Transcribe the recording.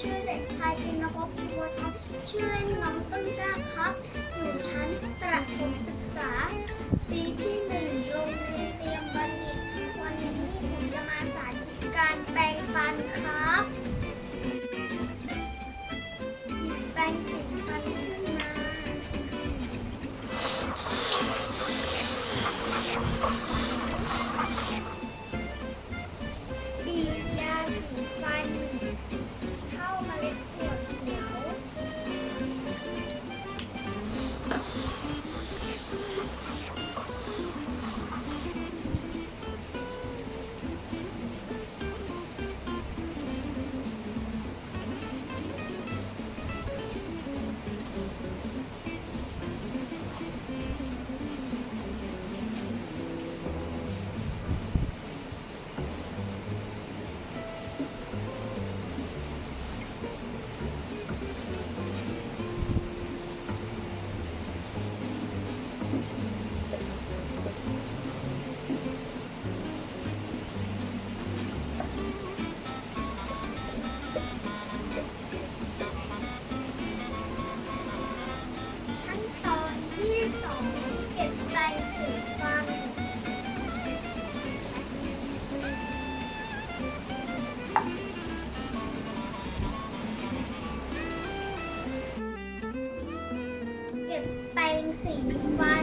ชื่อเด็กชายพินนกพิวัฒน์ชื่อน้องต้นกล้าครับอยู่ชั้นประถม assim, vai.